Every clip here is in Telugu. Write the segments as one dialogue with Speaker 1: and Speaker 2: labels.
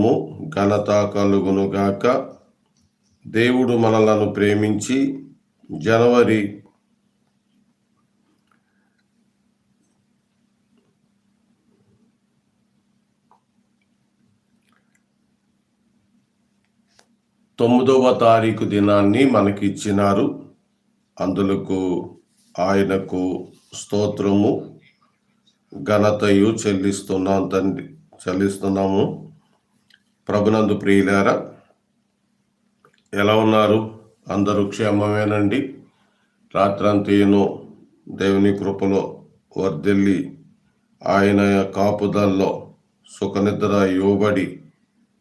Speaker 1: నామము ఘనత కలుగును గాక. దేవుడు మనలను ప్రేమించి జనవరి తొమ్మిదవ తారీఖు దినాన్ని మనకి ఇచ్చినారు అందులకు ఆయనకు స్తోత్రము ఘనతయు చెల్లిస్తున్నాం తండ్రి చెల్లిస్తున్నాము. ప్రభునందు ప్రియులారా ఎలా ఉన్నారు? అందరూ క్షేమమేనండి. రాత్రంతయును దేవుని కృపలో వర్దిల్లి ఆయన కాపుదల్లో సుఖనిద్ర ఇవ్వబడి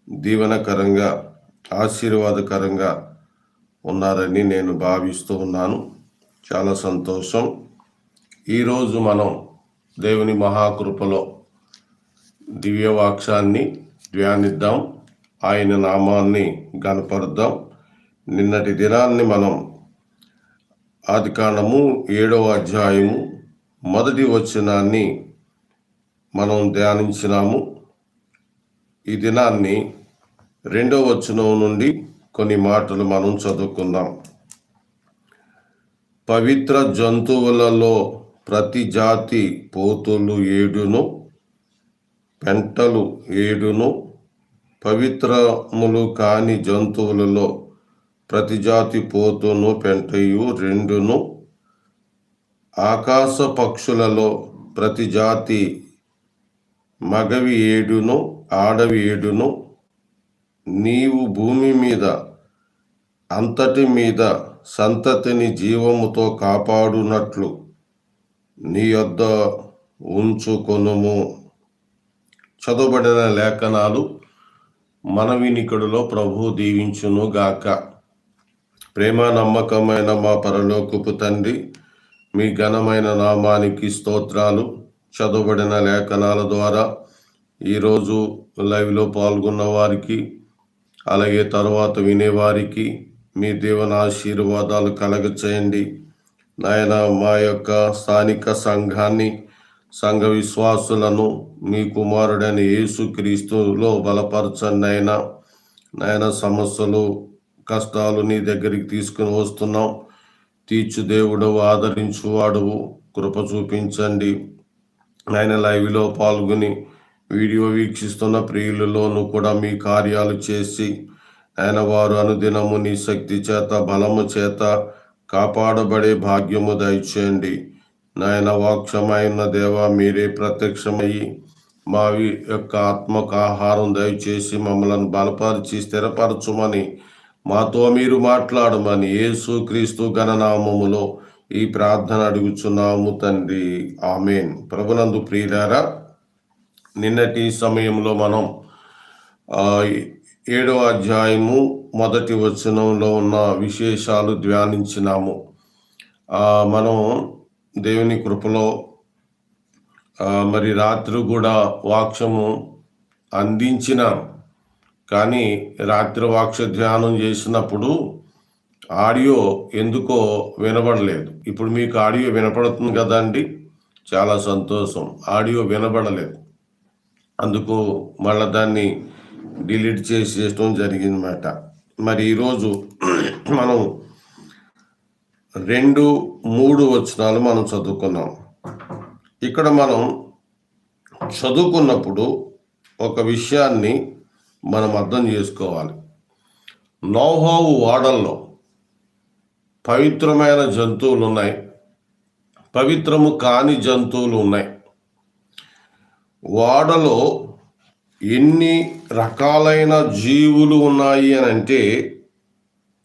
Speaker 1: దీవనకరంగా ఆశీర్వాదకరంగా ఉన్నారని నేను భావిస్తూ ఉన్నాను. చాలా సంతోషం. ఈరోజు మనం దేవుని మహాకృపలో దివ్యవాక్షాన్ని ధ్యానిద్దాం. ఆయన నామాన్ని గనపరుద్దాం నిన్నటి దినాన్ని మనం ఆదికాండము ఏడవ అధ్యాయము మొదటి వచనాన్ని మనం ధ్యానించినాము. ఈ దినాన్ని రెండవ వచనం నుండి కొన్ని మాటలు మనం చదువుకుందాం. పవిత్ర జంతువులలో ప్రతి జాతి పోతులు ఏడును పెంటలు ఏడును పవిత్రములు కాని జంతువులలో ప్రతి జాతి పోతును పెంటయు రెండును. ఆకాశ పక్షులలో ప్రతి జాతి మగవి ఏడును ఆడవి ఏడును. నీవు భూమి మీద అంతటి మీద సంతతిని జీవముతో కాపాడునట్లు నీ యొద్ద ఉంచుకొనుము. చదువుబడిన లేఖనాలు మన వినికడులో ప్రభు దీవించును గాక ప్రేమ నమ్మకమైన మా పరలోకపు తండ్రి మీ ఘనమైన నామానికి స్తోత్రాలు. చదవబడిన లేఖనాల ద్వారా ఈరోజు లైవ్లో పాల్గొన్న వారికి అలాగే తర్వాత వినేవారికి మీ దేవుని ఆశీర్వాదాలు కలగచేయండి. నాయన మా యొక్క స్థానిక సంఘాన్ని సంఘ విశ్వాసులను మీ కుమారుడైన యేసుక్రీస్తులో బలపరచండి నాయన నాయన సమస్యలు కష్టాలు నీ దగ్గరికి తీసుకుని వస్తున్నాం. తీర్చు దేవుడు ఆదరించువాడువు కృప చూపించండి. ఆయన లైవ్లో పాల్గొని వీడియో వీక్షిస్తున్న ప్రియులలోనూ కూడా మీ కార్యాలు చేసి ఆయన వారు అనుదినము నీ శక్తి చేత బలము చేత కాపాడబడే భాగ్యము దయచేయండి. నాయన వాక్షమైన దేవ మీరే ప్రత్యక్షమయ్యి మా యొక్క ఆత్మకు ఆహారం దయచేసి మమ్మల్ని బలపరిచి స్థిరపరచుమని మాతో మీరు మాట్లాడమని యేసు క్రీస్తు గణనామములో ఈ ప్రార్థన అడుగుచున్నాము తండ్రి. ఆమెన్. ప్రభునందు ప్రియులారా నిన్నటి సమయంలో మనం ఏడో అధ్యాయము మొదటి వచనంలో ఉన్న విశేషాలు ధ్యానించినాము. మనం దేవుని కృపలో మరి రాత్రి కూడా వాక్షము అందించినాం కానీ రాత్రి వాక్ష ధ్యానం చేసినప్పుడు ఆడియో ఎందుకో వినబడలేదు. ఇప్పుడు మీకు ఆడియో వినపడుతుంది కదండి? చాలా సంతోషం. ఆడియో వినబడలేదు. అందుకు మళ్ళీ దాన్ని డిలీట్ చేసేయటం జరిగిందన్నమాట. మరి ఈరోజు మనం రెండు మూడు వచనాలు మనం చదువుకున్నాం ఇక్కడ మనం చదువుకున్నప్పుడు ఒక విషయాన్ని మనం అర్థం చేసుకోవాలి. నోహావు వాడల్లో పవిత్రమైన జంతువులు ఉన్నాయి పవిత్రము కాని జంతువులు ఉన్నాయి వాడలో ఎన్ని రకాలైన జీవులు ఉన్నాయి అని అంటే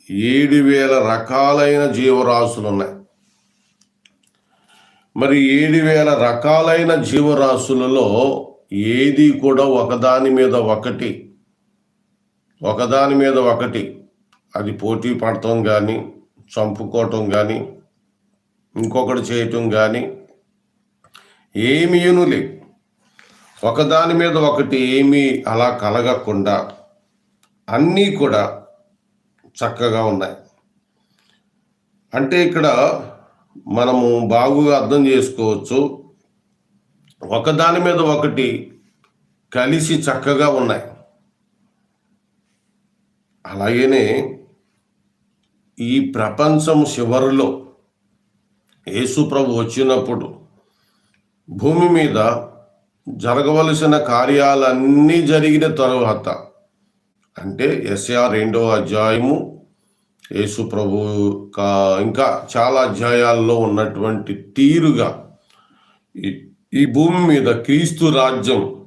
Speaker 1: ఏడు వేల రకాలైన జీవరాశులు ఉన్నాయి మరి ఏడు వేల రకాలైన జీవరాశులలో ఏది కూడా ఒకదాని మీద ఒకటి ఒకదాని మీద ఒకటి అది పోటీ పడటం కానీ చంపుకోవటం కానీ ఇంకొకటి చేయటం కానీ ఏమీను లే ఒకదాని మీద ఒకటి ఏమీ అలా కలగకుండా అన్నీ కూడా చక్కగా ఉన్నాయి. అంటే ఇక్కడ మనము బాగుగా అర్థం చేసుకోవచ్చు. ఒకదాని మీద ఒకటి కలిసి చక్కగా ఉన్నాయి. అలాగనే ఈ ప్రపంచం చివరిలో యేసుప్రభు వచ్చినప్పుడు భూమి మీద జరగవలసిన కార్యాలన్నీ జరిగిన తరువాత అంటే ఎస్ఆర్ రెండో అధ్యాయము యేసు ప్రభు కా- ఇంకా చాలా అధ్యాయాల్లో ఉన్నటువంటి తీరుగా ఈ- ఈ భూమి మీద క్రీస్తు రాజ్యం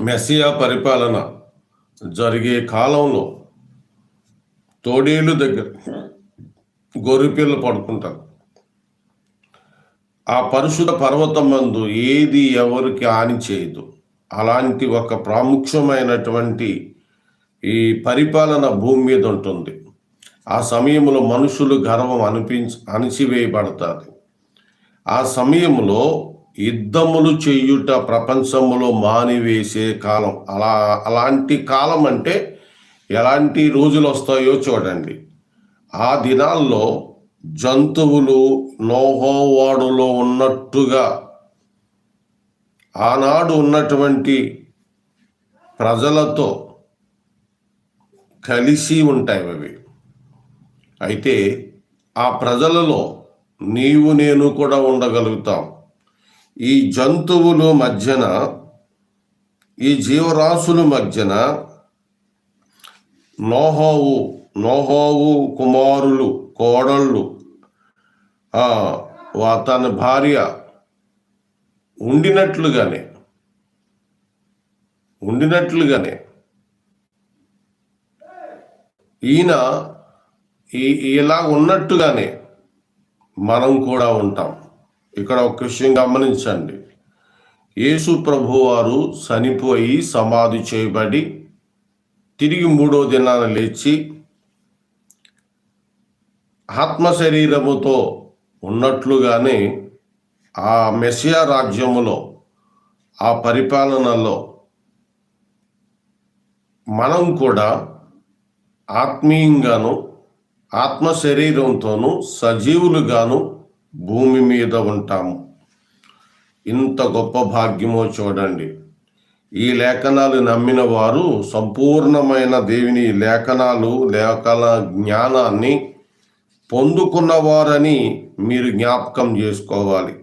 Speaker 1: మెస్సియా పరిపాలన జరిగే కాలంలో తోడేళ్ళు దగ్గర గొర్రెపిల్ల పడుకుంటారు. ఆ పరిశుద్ధ పర్వతం మందు ఏది ఎవరికి హాని చేయదు. అలాంటి ఒక ప్రాముఖ్యమైనటువంటి ఈ పరిపాలన భూమి మీద ఉంటుంది. ఆ సమయంలో మనుషులు గర్వం అనిపించ అణిచివేయబడతారు ఆ సమయంలో యుద్ధములు చేయుట ప్రపంచంలో మానివేసే కాలం. అలా అలాంటి కాలం అంటే ఎలాంటి రోజులు వస్తాయో చూడండి. ఆ దినాల్లో జంతువులు నోహోవాడులో ఉన్నట్టుగా ఆనాడు ఉన్నటువంటి ప్రజలతో కలిసి ఉంటాయి అవి. అయితే ఆ ప్రజలలో నీవు నేను కూడా ఉండగలుగుతాం. ఈ జంతువులు మధ్యన ఈ జీవరాశుల మధ్యన నోహోవు నోహోవు కుమారులు కోడళ్ళు వా- తన భార్య ఉండినట్లుగానే ఉండినట్లుగానే ఈయన ఈ- ఇలా ఉన్నట్టుగానే మనం కూడా ఉంటాం. ఇక్కడ ఒక విషయం గమనించండి. యేసు ప్రభు వారు చనిపోయి సమాధి చేయబడి తిరిగి మూడో దినాన లేచి ఆత్మ శరీరముతో ఉన్నట్లుగానే ఆ మెస్సియా రాజ్యములో ఆ పరిపాలనలో మనం కూడా ఆత్మీయంగాను ఆత్మ శరీరంతోనూ సజీవులుగాను భూమి మీద ఉంటాము. ఇంత గొప్ప భాగ్యమో చూడండి. ఈ లేఖనాలు నమ్మిన వారు సంపూర్ణమైన దేవుని లేఖనాలు లేఖన జ్ఞానాన్ని పొందుకున్నవారని మీరు జ్ఞాపకం చేసుకోవాలి.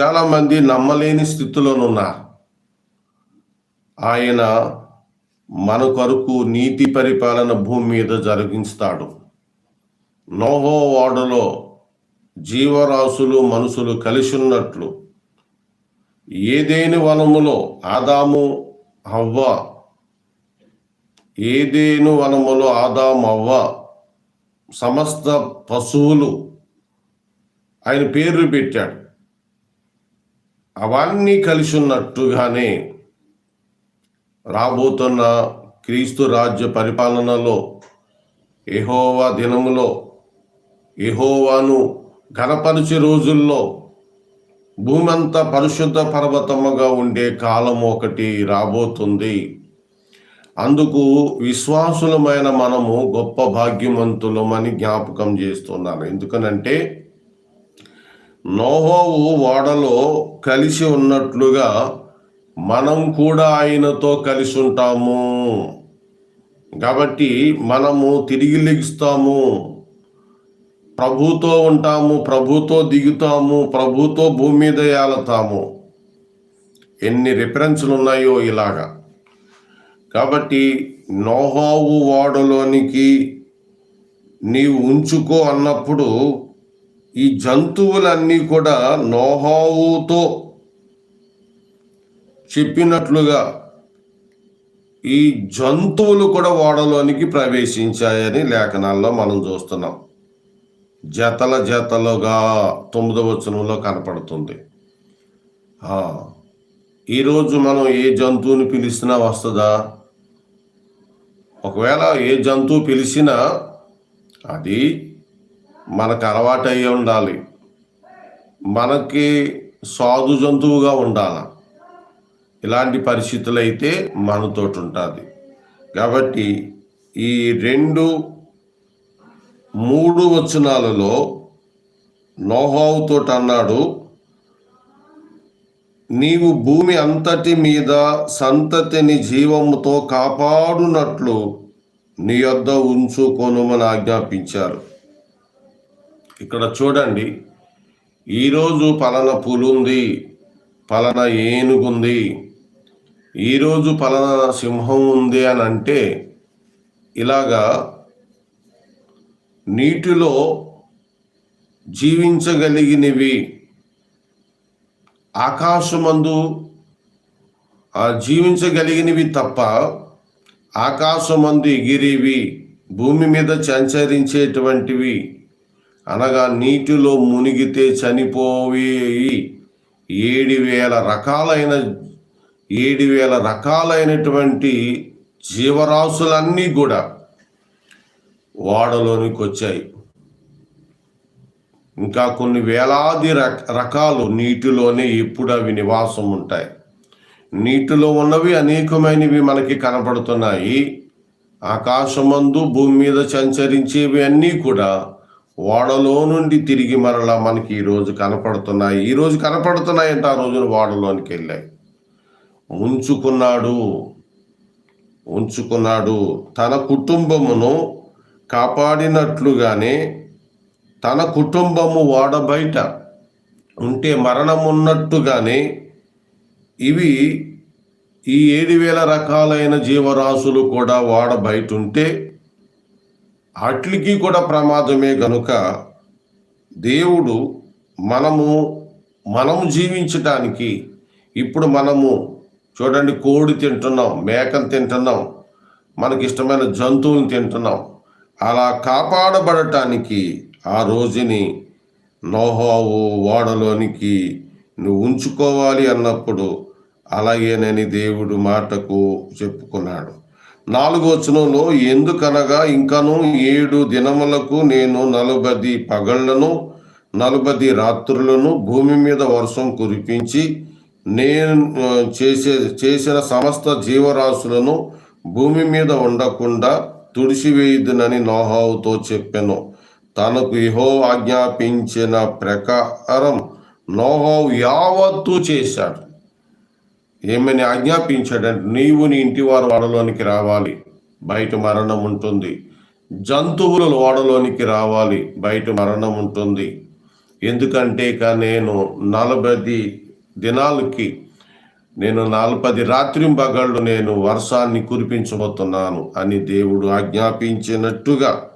Speaker 1: చాలామంది నమ్మలేని స్థితిలోనున్నారు. ఆయన మన కొరకు నీతి పరిపాలన భూమి మీద జరిగిస్తాడు. నోహో వాడలో జీవరాశులు మనుషులు కలిసి ఉన్నట్లు ఏదేని వనములో ఆదాము అవ్వ ఏదేను వనములో ఆదాము అవ్వ సమస్త పశువులు ఆయన పేర్లు పెట్టాడు. అవన్నీ కలిసి ఉన్నట్టుగానే రాబోతున్న క్రీస్తు రాజ్య పరిపాలనలో ఎహోవా దినములో ఎహోవాను ఘనపరిచి రోజుల్లో భూమి అంతా పరిశుద్ధ పర్వతముగా ఉండే కాలం ఒకటి రాబోతుంది. అందుకు విశ్వాసులమైన మనము గొప్ప భాగ్యవంతులమని జ్ఞాపకం చేస్తున్నాను. ఎందుకనంటే నోహోవు ఓడలో కలిసి ఉన్నట్లుగా మనం కూడా ఆయనతో కలిసి ఉంటాము కాబట్టి మనము తిరిగి లెగుస్తాము ప్రభుతో ఉంటాము ప్రభుతో దిగుతాము ప్రభుతో భూమి మీద ఏలతాము. ఎన్ని రిఫరెన్స్లు ఉన్నాయో ఇలాగా. కాబట్టి నోహావు వాడలోనికి నీవు ఉంచుకో అన్నప్పుడు ఈ జంతువులన్నీ కూడా నోహావుతో చెప్పినట్లుగా ఈ జంతువులు కూడా ఓడలోనికి ప్రవేశించాయని లేఖనాల్లో మనం చూస్తున్నాం. జతల జతలుగా తొమ్మిదవ వచనంలో కనపడుతుంది. ఈరోజు మనం ఏ జంతువుని పిలిచినా వస్తుందా? ఒకవేళ ఏ జంతువు పిలిచినా అది మనకు అలవాటు అయ్యి ఉండాలి. మనకి సాధు జంతువుగా ఉండాలి? ఇలాంటి పరిస్థితులు అయితే మనతోటి ఉంటుంది కాబట్టి ఈ రెండు మూడు వచనాలలో నోహావుతో అన్నాడు నీవు భూమి అంతటి మీద సంతతిని జీవముతో కాపాడునట్లు నీ యొద్ద ఉంచుకొనుమని ఆజ్ఞాపించారు. ఇక్కడ చూడండి ఈరోజు పలానా పులు ఉంది పలానా ఏనుగుంది ఈరోజు పలానా సింహం ఉంది అని అంటే ఇలాగా నీటిలో జీవించగలిగినవి ఆకాశమందు ఆ జీవించగలిగినవి తప్ప ఆకాశమందు ఎగిరేవి భూమి మీద సంచరించేటువంటివి అనగా నీటిలో మునిగితే చనిపోయేవి ఏడు వేల రకాలైన ఏడు వేల రకాలైనటువంటి జీవరాశులన్నీ కూడా వాడలోనికి వచ్చాయి. ఇంకా కొన్ని వేలాది రకాలు నీటిలోనే ఇప్పుడు అవి నివాసం ఉంటాయి. నీటిలో ఉన్నవి అనేకమైనవి మనకి కనపడుతున్నాయి. ఆకాశమందు భూమి మీద సంచరించేవి అన్నీ కూడా ఓడలో నుండి తిరిగి మరలా మనకి ఈరోజు కనపడుతున్నాయి. ఈరోజు కనపడుతున్నాయంటే ఆ రోజున ఓడలోనికి వెళ్ళాయి. ఉంచుకున్నాడు. ఉంచుకున్నాడు. తన కుటుంబమును కాపాడినట్లుగానే తన కుటుంబము వాడ బయట ఉంటే మరణం ఉన్నట్టుగానే ఇవి ఈ ఏడు వేల రకాలైన జీవరాశులు కూడా వాడ బయట ఉంటే అట్లికి కూడా ప్రమాదమే గనుక దేవుడు మనము మనము జీవించటానికి ఇప్పుడు మనము చూడండి కోడి తింటున్నాం మేకను తింటున్నాం మనకి ఇష్టమైన జంతువులను తింటున్నాం. అలా కాపాడబడటానికి ఆ రోజుని నోహావు ఓడలోనికి నువ్వు ఉంచుకోవాలి అన్నప్పుడు అలాగేనని దేవుడు మాటకు చెప్పుకున్నాడు. నాలుగో వచనంలో ఎందుకనగా ఇంకను ఏడు దినములకు నేను నలుబది పగళ్ళను నలుబది రాత్రులను భూమి మీద వర్షం కురిపించి నేను చేసే చేసిన సమస్త జీవరాశులను భూమి మీద ఉండకుండా తుడిసివేయుదునని నోహావుతో చెప్పెను. తనకు ఇహో ఆజ్ఞాపించిన ప్రకారం నోహావు యావత్తు చేశాడు. ఏమని ఆజ్ఞాపించాడంటే నీవు నీ ఇంటి వారు వాడలోనికి రావాలి బయట మరణం ఉంటుంది. జంతువులు ఓడలోనికి రావాలి బయట మరణం ఉంటుంది. ఎందుకంటే ఇక నేను నలభై దినాలకి నేను నలపది రాత్రింబగళ్ళు నేను వర్షాన్ని కురిపించబోతున్నాను అని దేవుడు ఆజ్ఞాపించినట్టుగా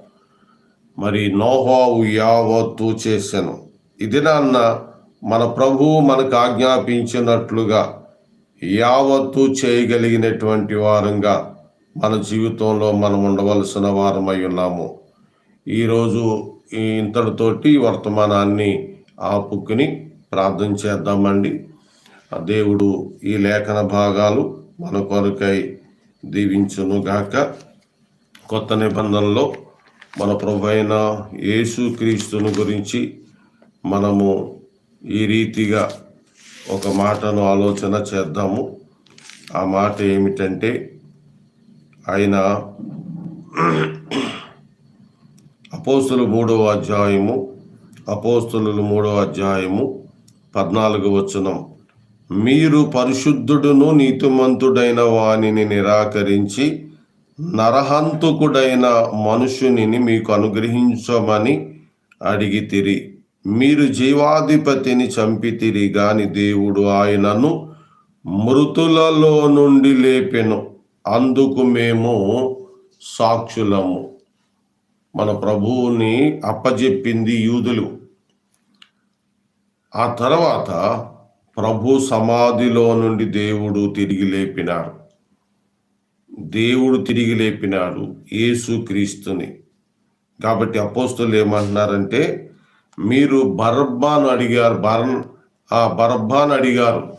Speaker 1: మరి నోహావు యావత్తు చేశాను. ఇది నాన్న మన ప్రభువు మనకు ఆజ్ఞాపించినట్లుగా యావత్తు చేయగలిగినటువంటి వారంగా మన జీవితంలో మనం ఉండవలసిన వారమై ఉన్నాము. ఈరోజు ఈ ఇంతటితోటి వర్తమానాన్ని ఆపుకుని ప్రార్థన చేద్దామండి. దేవుడు ఈ లేఖన భాగాలు మన కొరకై దీవించునుగాక కొత్త నిబంధనలో మన ప్రభు అయిన యేసుక్రీస్తుని గురించి మనము ఈ రీతిగా ఒక మాటను ఆలోచన చేద్దాము. ఆ మాట ఏమిటంటే ఆయన అపోస్తులు మూడవ అధ్యాయము అపోస్తులు మూడవ అధ్యాయము పద్నాలుగు వచనం. మీరు పరిశుద్ధుడును నీతిమంతుడైన వానిని నిరాకరించి నరహంతకుడైన మనుషునిని మీకు అనుగ్రహించమని అడిగితిరి మీరు జీవాధిపతిని చంపితిరి గాని దేవుడు ఆయనను మృతులలో నుండి లేపెను. అందుకు మేము సాక్షులము. మన ప్రభువుని అప్పజెప్పింది యూదులు. ఆ తర్వాత ప్రభు సమాధిలో నుండి దేవుడు తిరిగి లేపినారు. దేవుడు తిరిగి లేపినాడు యేసు క్రీస్తుని. కాబట్టి అపోస్తులు ఏమంటున్నారంటే మీరు బరబ్బాను అడిగారు బర ఆ బరబ్బాను అడిగారు.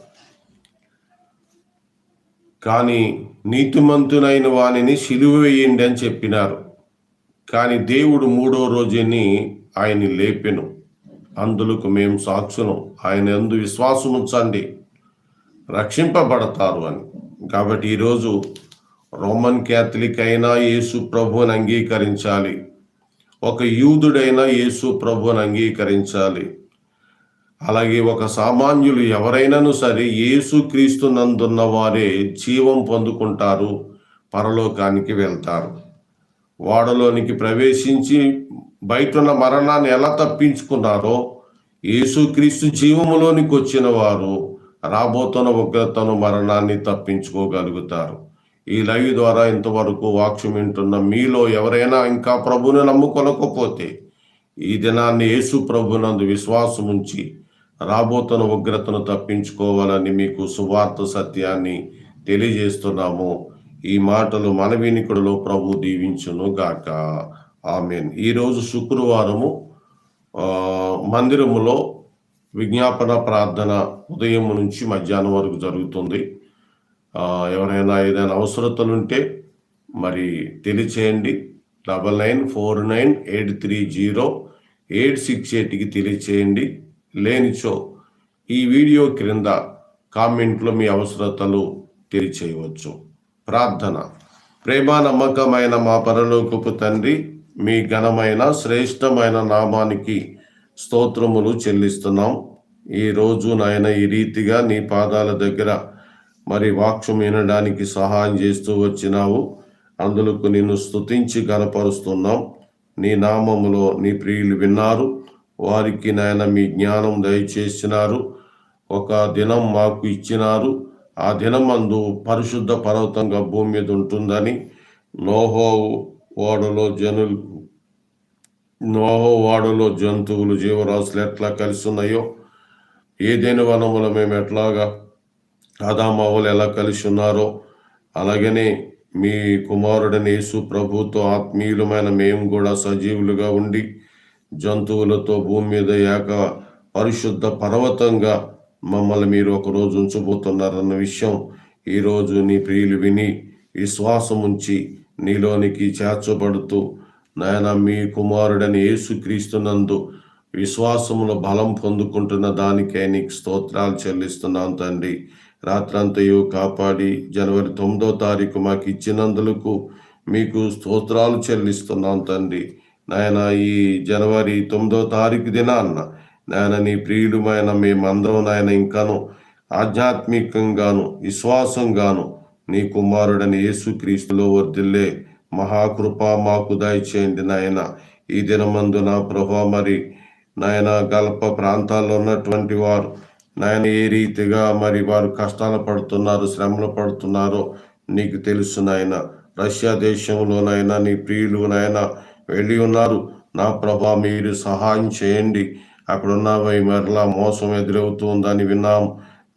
Speaker 1: కానీ నీతిమంతునైన వానిని సిలువ వేయండి అని చెప్పినారు. కానీ దేవుడు మూడో రోజుని ఆయన్ని లేపెను. అందులకు మేము సాక్షులం. ఆయన ఎందు విశ్వాసం ఉంచండి. రక్షింపబడతారు అని. కాబట్టి ఈరోజు రోమన్ క్యాథలిక్ అయినా యేసు ప్రభువుని అంగీకరించాలి. ఒక యూదుడైనా యేసు ప్రభువుని అంగీకరించాలి. అలాగే ఒక సామాన్యులు ఎవరైనాను సరే యేసు క్రీస్తు నందున్న వారే జీవం పొందుకుంటారు పరలోకానికి వెళ్తారు. వాడలోనికి ప్రవేశించి బయట ఉన్న మరణాన్ని ఎలా తప్పించుకున్నారో యేసుక్రీస్తు జీవములోనికి వచ్చిన వారు రాబోతున్న ఉగ్రతను మరణాన్ని తప్పించుకోగలుగుతారు. ఈ లైవ్ ద్వారా ఇంతవరకు వాక్యం వింటున్న మీలో ఎవరైనా ఇంకా ప్రభుని నమ్ముకొనకపోతే ఈ దినాన్ని యేసు ప్రభునందు విశ్వాసం ఉంచి రాబోతున్న ఉగ్రతను తప్పించుకోవాలని మీకు సువార్త సత్యాన్ని తెలియజేస్తున్నాము. ఈ మాటలు మన వినికుడిలో ప్రభు దీవించును గాక ఆమెన్. ఈరోజు శుక్రవారము మందిరములో విజ్ఞాపన ప్రార్థన ఉదయం నుంచి మధ్యాహ్నం వరకు జరుగుతుంది. ఎవరైనా ఏదైనా అవసరతలుంటే మరి తెలియచేయండి. Double nine four nine eight three zero eight six ఎయిట్కి తెలియచేయండి. లేనిచో ఈ వీడియో క్రింద కామెంట్లో మీ అవసరతలు తెలియచేయవచ్చు. ప్రార్థన. ప్రేమ నమ్మకమైన మా పరలోకపు తండ్రి మీ ఘనమైన శ్రేష్టమైన నామానికి స్తోత్రములు చెల్లిస్తున్నాం. ఈ రోజు నాయన ఈ రీతిగా నీ పాదాల దగ్గర మరి వాక్యం వినడానికి సహాయం చేస్తూ వచ్చినావు. అందులకు నిన్ను స్తుతించి గనపరుస్తున్నాం నీ నామములో నీ ప్రియులు విన్నారు. వారికి నాయన మీ జ్ఞానం దయచేసినారు. ఒక దినం మాకు ఇచ్చినారు. ఆ దినం అందు పరిశుద్ధ పర్వతంగా భూమి మీద ఉంటుందని నోహో ఓడలో జనులు నోహో వాడలో జంతువులు జీవరాశులు ఎట్లా కలిసి ఉన్నాయో ఏదైనా వనముల మేము ఎట్లాగా ఆదామవ్వలు ఎలా కలిసి ఉన్నారో అలాగనే మీ కుమారుడని యేసు ప్రభుతో ఆత్మీయులమైన మేము కూడా సజీవులుగా ఉండి జంతువులతో భూమి మీద ఏక పరిశుద్ధ పర్వతంగా మమ్మల్ని మీరు ఒకరోజు ఉంచబోతున్నారన్న విషయం ఈరోజు నీ ప్రియులు విని విశ్వాసం ఉంచి నీలోనికి చేర్చబడుతూ నాయన మీ కుమారుడని యేసుక్రీస్తునందు విశ్వాసములో బలం పొందుకుంటున్న దానికై నీకు స్తోత్రాలు చెల్లిస్తున్నాను తండ్రి. రాత్రంతయు కాపాడి జనవరి తొమ్మిదో తారీఖు మాకు ఇచ్చినందులకు మీకు స్తోత్రాలు చెల్లిస్తున్నాం తండ్రి. నాయన ఈ జనవరి తొమ్మిదో తారీఖు దినాన్న నాయన నీ ప్రియులమైన మేమందరం నాయన ఇంకాను ఆధ్యాత్మికంగాను విశ్వాసంగాను నీ కుమారుడని యేసుక్రీస్తులో వర్ధిల్లే మహాకృప మాకు దయచేయండి నాయన. ఈ దినమందు నా ప్రభా మరి నాయన గల్ప ప్రాంతాల్లో ఉన్నటువంటి వారు నాయన ఏ రీతిగా మరి వారు కష్టాలు పడుతున్నారు శ్రమలు పడుతున్నారో నీకు తెలుసు నాయన. రష్యా దేశంలోనైనా నీ ప్రియులు నాయన వెళ్ళి ఉన్నారు. నా ప్రభా మీరు సహాయం చేయండి. అక్కడున్న మరలా మోసం ఎదురవుతుందని విన్నాం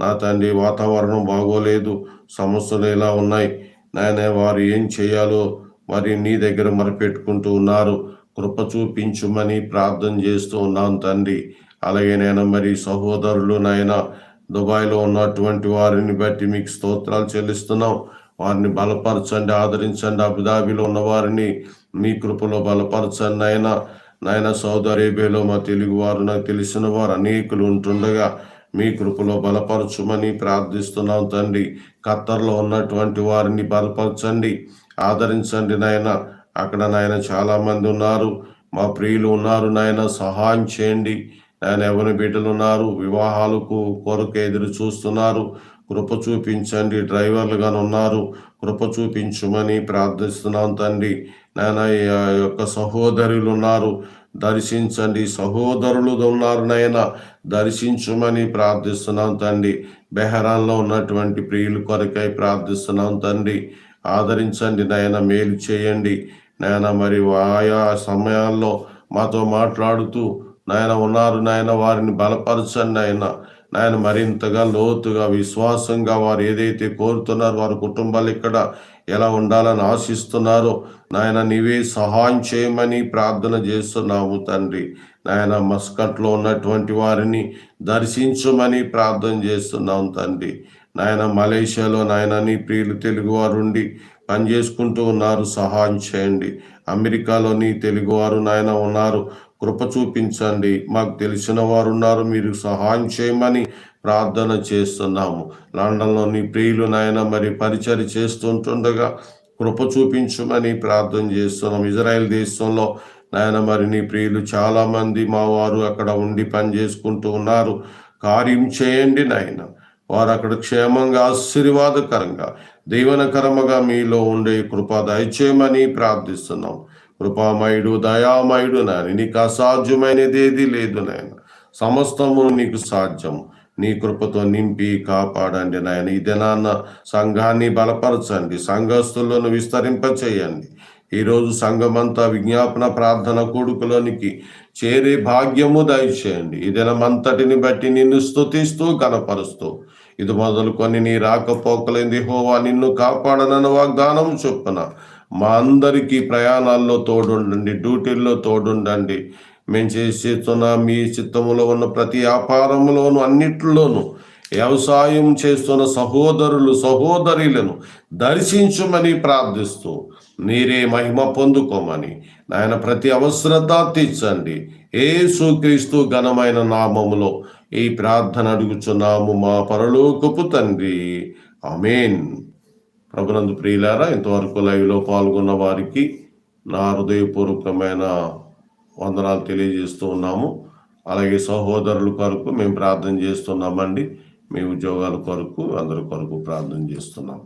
Speaker 1: నా తండ్రి వాతావరణం బాగోలేదు. సమస్యలు ఎలా ఉన్నాయి? నాయన వారు ఏం చేయాలో మరి నీ దగ్గర మరపెట్టుకుంటూ ఉన్నారు. కృప చూపించుమని ప్రార్థన చేస్తూ ఉన్నాను తండ్రి. అలాగే నేను మరి సహోదరులు నాయన దుబాయ్లో ఉన్నటువంటి వారిని బట్టి మీకు స్తోత్రాలు చెల్లిస్తున్నాం. వారిని బలపరచండి ఆదరించండి. అబుదాబిలో ఉన్న వారిని మీ కృపలో బలపరచండి నాయన. నాయన సౌదీ అరేబియాలో మా తెలుగు వారు నాకు తెలిసిన వారు అనేకులు ఉంటుండగా మీ కృపలో బలపరచుమని ప్రార్థిస్తున్నాం తండ్రి. ఖత్తర్లో ఉన్నటువంటి వారిని బలపరచండి ఆదరించండి నాయన. అక్కడ నాయన చాలామంది ఉన్నారు మా ప్రియులు ఉన్నారు నాయన. సహాయం చేయండి. నాయన ఎవరి బిడ్డలు ఉన్నారు వివాహాలకు కొరకు ఎదురు చూస్తున్నారు. కృప చూపించండి డ్రైవర్లుగా ఉన్నారు. కృప చూపించమని ప్రార్థిస్తున్నాం తండ్రి. నాయన ఈ యొక్క సహోదరులు ఉన్నారు. దర్శించండి. సహోదరులు ఉన్నారు నాయన. దర్శించమని ప్రార్థిస్తున్నాం తండ్రి. బెహరాన్లో ఉన్నటువంటి ప్రియుల కొరకై ప్రార్థిస్తున్నాం తండ్రి ఆదరించండి నాయన మేలు చేయండి. నాయన మరి ఆయా సమయాల్లో మాతో మాట్లాడుతూ నాయన ఉన్నారు నాయన వారిని బలపరచండి నాయన. నాయన మరింతగా లోతుగా విశ్వాసంగా వారు ఏదైతే కోరుతున్నారో వారి కుటుంబాలు ఇక్కడ ఎలా ఉండాలని ఆశిస్తున్నారో నాయన నీవే సహాయం చేయమని ప్రార్థన చేస్తున్నాము తండ్రి. నాయన మస్కట్లో ఉన్నటువంటి వారిని దర్శించమని ప్రార్థన చేస్తున్నాం తండ్రి. నాయన మలేషియాలో నాయన నీ ప్రియులు తెలుగువారుండి పనిచేసుకుంటూ ఉన్నారు సహాయం చేయండి. అమెరికాలో నీ తెలుగువారు నాయన ఉన్నారు కృప చూపించండి. మాకు తెలిసిన వారు ఉన్నారు మీరు సహాయం చేయమని ప్రార్థన చేస్తున్నాము. లండన్లోని ప్రియులు నాయన మరి పరిచయం చేస్తుంటుండగా కృప చూపించమని ప్రార్థన చేస్తున్నాం. ఇజ్రాయెల్ దేశంలో నాయన మరి నీ ప్రియులు చాలామంది మా వారు అక్కడ ఉండి పని చేసుకుంటూ ఉన్నారు. కార్యం చేయండి నాయన. వారు అక్కడ క్షేమంగా ఆశీర్వాదకరంగా దీవనకరముగా మీలో ఉండే కృప దయచేయమని ప్రార్థిస్తున్నాం. కృపామయుడు దయామయుడు నాయన. నీకు అసాధ్యమైనది ఏది లేదు నాయన. సమస్తము నీకు సాధ్యం నీ కృపతో నింపి కాపాడండి నాయన. ఇదేనాన్న సంఘాన్ని బలపరచండి. సంఘస్థులను విస్తరింపచేయండి. ఈరోజు సంఘమంతా విజ్ఞాపన ప్రార్థన కొడుకులోనికి చేరే భాగ్యము దయచేయండి. ఈ దినమంతటిని బట్టి నిన్ను స్థుతిస్తూ కనపరుస్తూ ఇది మొదలుకొని నీ రాకపోకలేంది హోవా నిన్ను కాపాడనని వాగ్దానం చొప్పున మా అందరికీ ప్రయాణాల్లో తోడుండండి డ్యూటీల్లో తోడుండండి. మేము చేస్తున్న మీ చిత్తములో ఉన్న ప్రతి వ్యాపారంలోను అన్నిటిలోనూ వ్యవసాయం చేస్తున్న సహోదరులు సహోదరులను దర్శించమని ప్రార్థిస్తూ మీరే మహిమ పొందుకోమని నాయన ప్రతి అవసరత తీర్చండి. ఏసుక్రీస్తు ఘనమైన నామములో ఈ ప్రార్థన అడుగుచున్నాము మా పరలోకపు తండ్రి. అమేన్ ప్రభునందు ప్రియులారా ఇంతవరకు లైవ్లో పాల్గొన్న వారికి నా హృదయపూర్వకమైన వందనాలు తెలియజేస్తూ ఉన్నాము. అలాగే సహోదరుల కొరకు మేము ప్రార్థన చేస్తున్నామండి. మీ ఉద్యోగాల కొరకు అందరి కొరకు ప్రార్థన చేస్తున్నాం.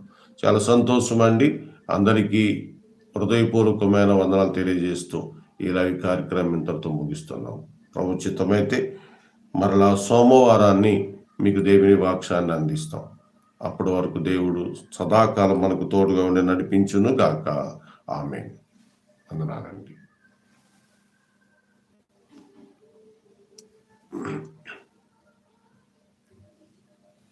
Speaker 1: చాలా సంతోషం అండి అందరికీ హృదయపూర్వకమైన వందనాలు తెలియజేస్తూ ఈ లైవ్ కార్యక్రమం ఇంతటితో ముగిస్తున్నాం. ప్రభు మరలా సోమవారాన్ని మీకు దేవుని వాక్షాన్ని అందిస్తాం. అప్పటి వరకు దేవుడు సదాకాలం మనకు తోడుగా ఉండి నడిపించును గాక. ఆమె అందనాలండి